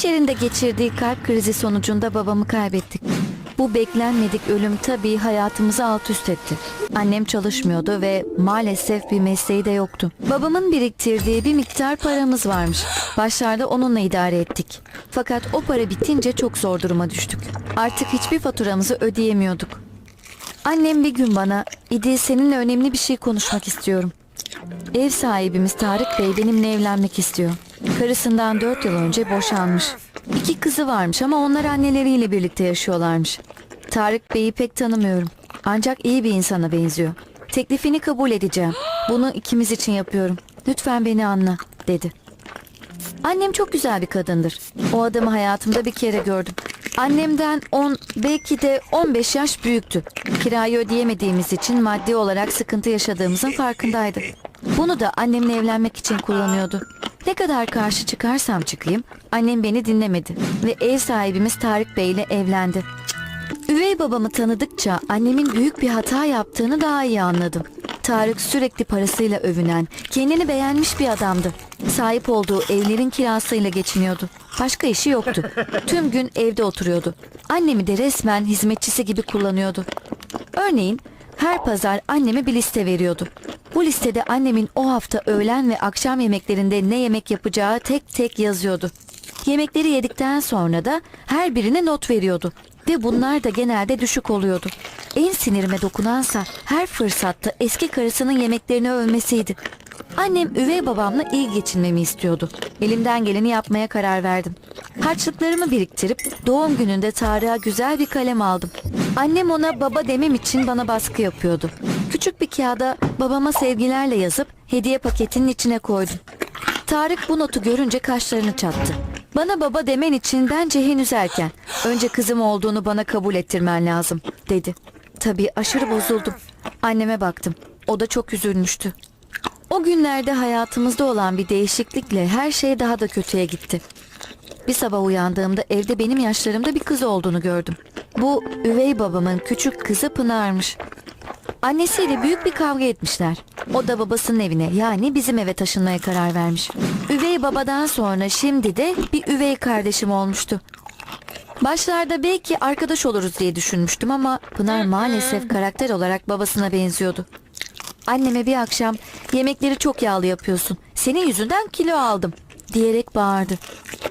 İş yerinde geçirdiği kalp krizi sonucunda babamı kaybettik. Bu beklenmedik ölüm tabii hayatımızı alt üst etti. Annem çalışmıyordu ve maalesef bir mesleği de yoktu. Babamın biriktirdiği bir miktar paramız varmış. Başlarda onunla idare ettik. Fakat o para bitince çok zor duruma düştük. Artık hiçbir faturamızı ödeyemiyorduk. Annem bir gün bana, İdi seninle önemli bir şey konuşmak istiyorum. Ev sahibimiz Tarık Bey benimle evlenmek istiyor. Karısından dört yıl önce boşanmış. İki kızı varmış ama onlar anneleriyle birlikte yaşıyorlarmış. Tarık Bey'i pek tanımıyorum. Ancak iyi bir insana benziyor. Teklifini kabul edeceğim. Bunu ikimiz için yapıyorum. Lütfen beni anla, dedi. Annem çok güzel bir kadındır. O adamı hayatımda bir kere gördüm. Annemden 10 belki de 15 yaş büyüktü. Kirayı ödeyemediğimiz için maddi olarak sıkıntı yaşadığımızın farkındaydı. Bunu da annemle evlenmek için kullanıyordu. Ne kadar karşı çıkarsam çıkayım annem beni dinlemedi ve ev sahibimiz Tarık Bey ile evlendi. Üvey babamı tanıdıkça annemin büyük bir hata yaptığını daha iyi anladım. Tarık sürekli parasıyla övünen, kendini beğenmiş bir adamdı. Sahip olduğu evlerin kirasıyla geçiniyordu. Başka işi yoktu. Tüm gün evde oturuyordu. Annemi de resmen hizmetçisi gibi kullanıyordu. Örneğin her pazar anneme bir liste veriyordu. Bu listede annemin o hafta öğlen ve akşam yemeklerinde ne yemek yapacağı tek tek yazıyordu. Yemekleri yedikten sonra da her birine not veriyordu ve bunlar da genelde düşük oluyordu. En sinirime dokunansa her fırsatta eski karısının yemeklerini övmesiydi. Annem üvey babamla iyi geçinmemi istiyordu. Elimden geleni yapmaya karar verdim. Harçlıklarımı biriktirip doğum gününde Tarık'a güzel bir kalem aldım. Annem ona baba demem için bana baskı yapıyordu. Küçük bir kağıda babama sevgilerle yazıp hediye paketinin içine koydum. Tarık bu notu görünce kaşlarını çattı. Bana baba demen için bence henüz erken. Önce kızım olduğunu bana kabul ettirmen lazım, dedi. Tabii aşırı bozuldum. Anneme baktım. O da çok üzülmüştü. O günlerde hayatımızda olan bir değişiklikle her şey daha da kötüye gitti. Bir sabah uyandığımda evde benim yaşlarımda bir kız olduğunu gördüm. Bu üvey babamın küçük kızı Pınar'mış. Annesiyle büyük bir kavga etmişler. O da babasının evine yani bizim eve taşınmaya karar vermiş. Üvey babadan sonra şimdi de bir üvey kardeşim olmuştu. Başlarda belki arkadaş oluruz diye düşünmüştüm ama Pınar maalesef karakter olarak babasına benziyordu. Anneme bir akşam yemekleri çok yağlı yapıyorsun. Senin yüzünden kilo aldım diyerek bağırdı.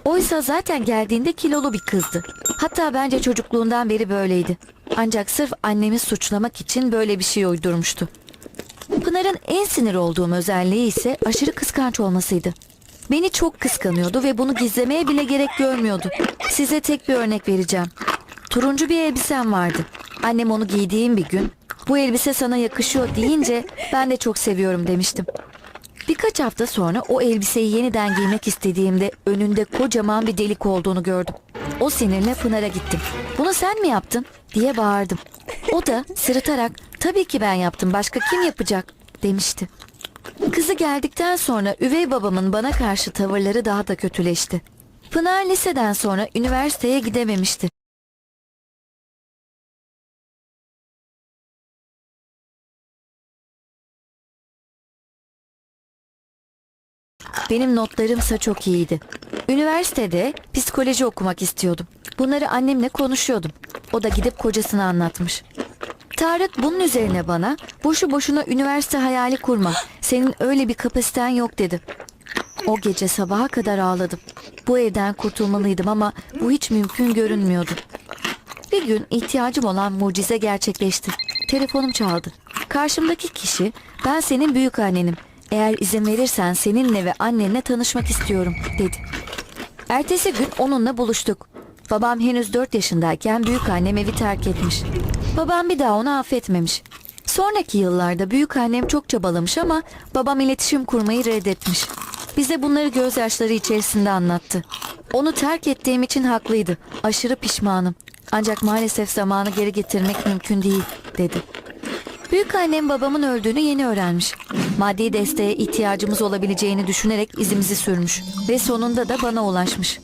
Oysa zaten geldiğinde kilolu bir kızdı. Hatta bence çocukluğundan beri böyleydi. Ancak sırf annemi suçlamak için böyle bir şey uydurmuştu. Pınar'ın en sinir olduğum özelliği ise aşırı kıskanç olmasıydı. Beni çok kıskanıyordu ve bunu gizlemeye bile gerek görmüyordu. Size tek bir örnek vereceğim. Turuncu bir elbisem vardı. Annem onu giydiğim bir gün bu elbise sana yakışıyor deyince ben de çok seviyorum demiştim. Birkaç hafta sonra o elbiseyi yeniden giymek istediğimde önünde kocaman bir delik olduğunu gördüm. O sinirle Pınar'a gittim. Bunu sen mi yaptın diye bağırdım. O da sırıtarak tabii ki ben yaptım başka kim yapacak demişti. Kızı geldikten sonra üvey babamın bana karşı tavırları daha da kötüleşti. Pınar liseden sonra üniversiteye gidememişti. Benim notlarımsa çok iyiydi. Üniversitede psikoloji okumak istiyordum. Bunları annemle konuşuyordum. O da gidip kocasına anlatmış. Tarık bunun üzerine bana boşu boşuna üniversite hayali kurma. Senin öyle bir kapasiten yok dedi. O gece sabaha kadar ağladım. Bu evden kurtulmalıydım ama bu hiç mümkün görünmüyordu. Bir gün ihtiyacım olan mucize gerçekleşti. Telefonum çaldı. Karşımdaki kişi ben senin büyük annenim. Eğer izin verirsen seninle ve annenle tanışmak istiyorum dedi. Ertesi gün onunla buluştuk. Babam henüz 4 yaşındayken büyük annem evi terk etmiş. Babam bir daha onu affetmemiş. Sonraki yıllarda büyük annem çok çabalamış ama babam iletişim kurmayı reddetmiş. Bize bunları gözyaşları içerisinde anlattı. Onu terk ettiğim için haklıydı. Aşırı pişmanım. Ancak maalesef zamanı geri getirmek mümkün değil dedi. Büyük annem babamın öldüğünü yeni öğrenmiş. Maddi desteğe ihtiyacımız olabileceğini düşünerek izimizi sürmüş ve sonunda da bana ulaşmış.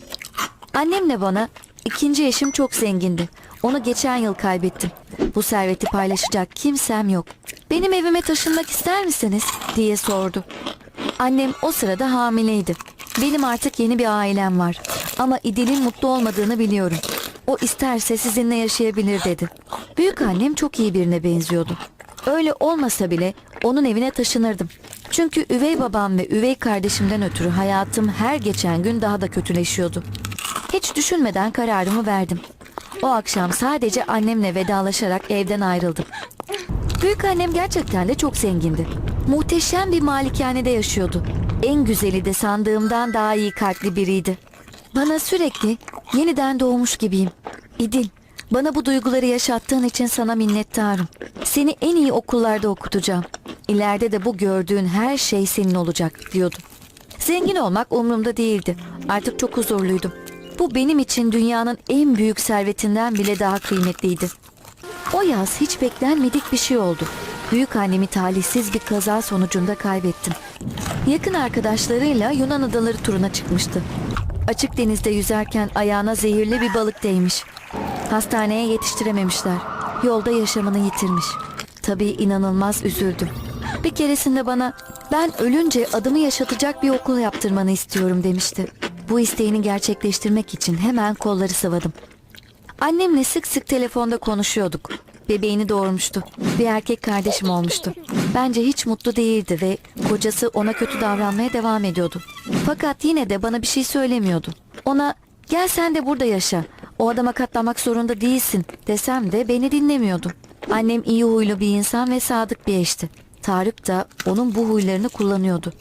Annemle bana ikinci eşim çok zengindi. Onu geçen yıl kaybettim. Bu serveti paylaşacak kimsem yok. Benim evime taşınmak ister misiniz diye sordu. Annem o sırada hamileydi. Benim artık yeni bir ailem var. Ama İdil'in mutlu olmadığını biliyorum. O isterse sizinle yaşayabilir dedi. Büyük annem çok iyi birine benziyordu. Öyle olmasa bile onun evine taşınırdım. Çünkü üvey babam ve üvey kardeşimden ötürü hayatım her geçen gün daha da kötüleşiyordu. Hiç düşünmeden kararımı verdim. O akşam sadece annemle vedalaşarak evden ayrıldım. Büyük annem gerçekten de çok zengindi. Muhteşem bir malikanede yaşıyordu. En güzeli de sandığımdan daha iyi kalpli biriydi. Bana sürekli yeniden doğmuş gibiyim. İdil, bana bu duyguları yaşattığın için sana minnettarım. Seni en iyi okullarda okutacağım. İleride de bu gördüğün her şey senin olacak diyordu. Zengin olmak umurumda değildi. Artık çok huzurluydum. Bu benim için dünyanın en büyük servetinden bile daha kıymetliydi. O yaz hiç beklenmedik bir şey oldu. Büyük annemi talihsiz bir kaza sonucunda kaybettim. Yakın arkadaşlarıyla Yunan adaları turuna çıkmıştı. Açık denizde yüzerken ayağına zehirli bir balık değmiş. Hastaneye yetiştirememişler. Yolda yaşamını yitirmiş. Tabii inanılmaz üzüldüm. Bir keresinde bana ben ölünce adımı yaşatacak bir okul yaptırmanı istiyorum demişti. Bu isteğini gerçekleştirmek için hemen kolları sıvadım. Annemle sık sık telefonda konuşuyorduk. Bebeğini doğurmuştu. Bir erkek kardeşim olmuştu. Bence hiç mutlu değildi ve kocası ona kötü davranmaya devam ediyordu. Fakat yine de bana bir şey söylemiyordu. Ona gel sen de burada yaşa. O adama katlanmak zorunda değilsin desem de beni dinlemiyordu. Annem iyi huylu bir insan ve sadık bir eşti. Tarık da onun bu huylarını kullanıyordu.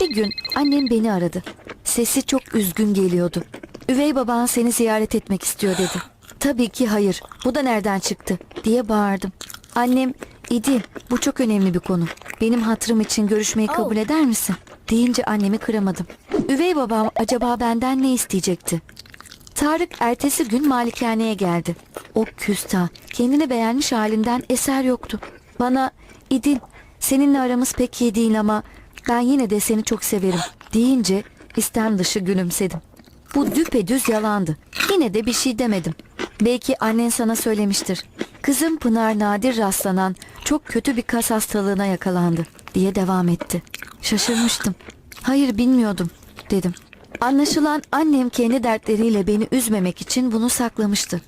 Bir gün annem beni aradı. Sesi çok üzgün geliyordu. Üvey baban seni ziyaret etmek istiyor dedi. Tabii ki hayır. Bu da nereden çıktı diye bağırdım. Annem, İdi bu çok önemli bir konu. Benim hatırım için görüşmeyi kabul eder misin? Deyince annemi kıramadım. Üvey babam acaba benden ne isteyecekti? Tarık ertesi gün malikaneye geldi. O küstah, kendini beğenmiş halinden eser yoktu. Bana, İdil, seninle aramız pek iyi değil ama ben yine de seni çok severim deyince istem dışı gülümsedim. Bu düpedüz yalandı. Yine de bir şey demedim. Belki annen sana söylemiştir. Kızım Pınar nadir rastlanan çok kötü bir kas hastalığına yakalandı diye devam etti. Şaşırmıştım. Hayır bilmiyordum dedim. Anlaşılan annem kendi dertleriyle beni üzmemek için bunu saklamıştı.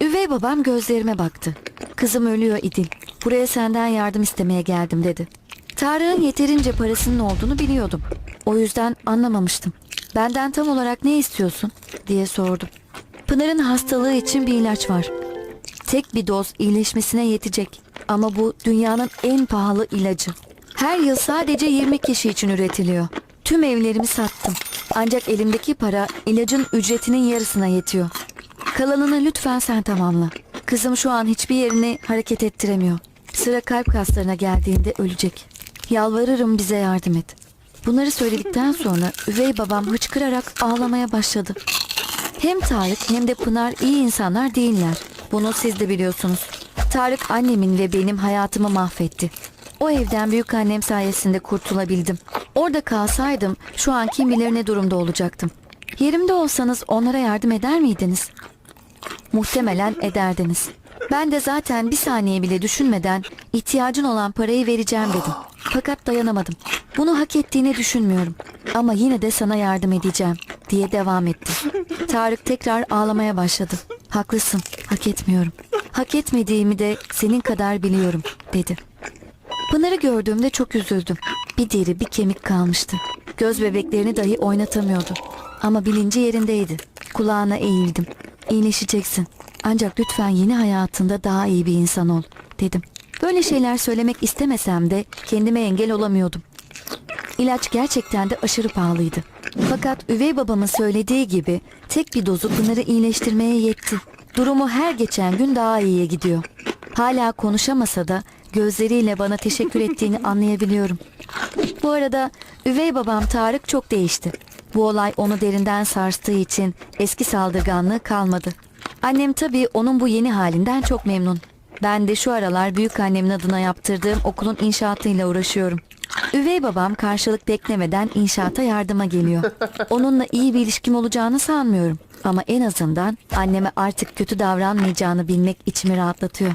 Üvey babam gözlerime baktı. Kızım ölüyor İdil. Buraya senden yardım istemeye geldim dedi. Tarık'ın yeterince parasının olduğunu biliyordum. O yüzden anlamamıştım. Benden tam olarak ne istiyorsun diye sordum. Pınar'ın hastalığı için bir ilaç var. Tek bir doz iyileşmesine yetecek. Ama bu dünyanın en pahalı ilacı. Her yıl sadece 20 kişi için üretiliyor. Tüm evlerimi sattım. Ancak elimdeki para ilacın ücretinin yarısına yetiyor. Kalanını lütfen sen tamamla. Kızım şu an hiçbir yerini hareket ettiremiyor. Sıra kalp kaslarına geldiğinde ölecek. Yalvarırım bize yardım et. Bunları söyledikten sonra üvey babam hıçkırarak ağlamaya başladı. Hem Tarık hem de Pınar iyi insanlar değiller. Bunu siz de biliyorsunuz. Tarık annemin ve benim hayatımı mahvetti. O evden büyük annem sayesinde kurtulabildim. Orada kalsaydım şu an kim bilir ne durumda olacaktım. Yerimde olsanız onlara yardım eder miydiniz? Muhtemelen ederdiniz. Ben de zaten bir saniye bile düşünmeden ihtiyacın olan parayı vereceğim dedim. Fakat dayanamadım. Bunu hak ettiğini düşünmüyorum. Ama yine de sana yardım edeceğim diye devam etti. Tarık tekrar ağlamaya başladı. Haklısın, hak etmiyorum. Hak etmediğimi de senin kadar biliyorum dedi. Pınar'ı gördüğümde çok üzüldüm. Bir deri bir kemik kalmıştı. Göz bebeklerini dahi oynatamıyordu. Ama bilinci yerindeydi. Kulağına eğildim. İyileşeceksin. Ancak lütfen yeni hayatında daha iyi bir insan ol dedim. Böyle şeyler söylemek istemesem de kendime engel olamıyordum. İlaç gerçekten de aşırı pahalıydı. Fakat üvey babamın söylediği gibi tek bir dozu Pınar'ı iyileştirmeye yetti. Durumu her geçen gün daha iyiye gidiyor. Hala konuşamasa da gözleriyle bana teşekkür ettiğini anlayabiliyorum. Bu arada üvey babam Tarık çok değişti. Bu olay onu derinden sarstığı için eski saldırganlığı kalmadı. Annem tabii onun bu yeni halinden çok memnun. Ben de şu aralar büyük annemin adına yaptırdığım okulun inşaatıyla uğraşıyorum. Üvey babam karşılık beklemeden inşaata yardıma geliyor. Onunla iyi bir ilişkim olacağını sanmıyorum. Ama en azından anneme artık kötü davranmayacağını bilmek içimi rahatlatıyor.